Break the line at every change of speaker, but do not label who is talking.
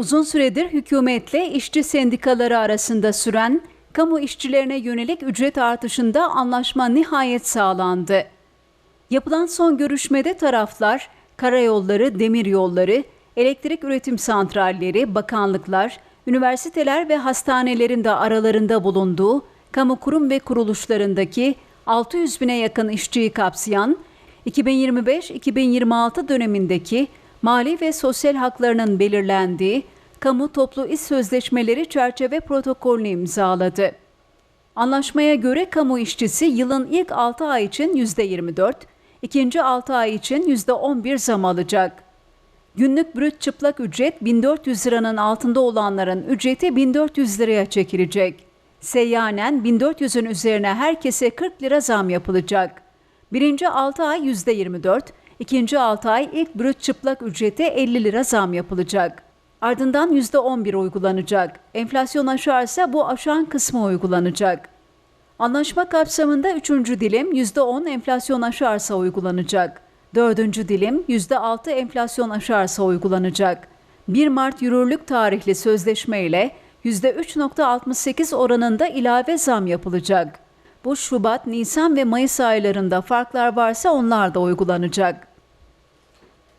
Uzun süredir hükümetle işçi sendikaları arasında süren kamu işçilerine yönelik ücret artışında anlaşma nihayet sağlandı. Yapılan son görüşmede taraflar karayolları, demiryolları, elektrik üretim santralleri, bakanlıklar, üniversiteler ve hastanelerin de aralarında bulunduğu kamu kurum ve kuruluşlarındaki 600 bine yakın işçiyi kapsayan 2025-2026 dönemindeki mali ve sosyal haklarının belirlendiği kamu toplu iş sözleşmeleri çerçeve protokolünü imzaladı. Anlaşmaya göre kamu işçisi yılın ilk 6 ay için %24, ikinci 6 ay için %11 zam alacak. Günlük brüt çıplak ücret 1400 liranın altında olanların ücreti 1400 liraya çekilecek. Seyyanen 1400'ün üzerine herkese 40 lira zam yapılacak. Birinci 6 ay %24, ikinci 6 ay ilk brüt çıplak ücrete 50 lira zam yapılacak. Ardından %11 uygulanacak. Enflasyon aşarsa bu aşan kısmı uygulanacak. Anlaşma kapsamında 3. dilim %10 enflasyon aşarsa uygulanacak. 4. dilim %6 enflasyon aşarsa uygulanacak. 1 Mart yürürlük tarihli sözleşme ile %3.68 oranında ilave zam yapılacak. Bu Şubat, Nisan ve Mayıs aylarında farklar varsa onlar da uygulanacak.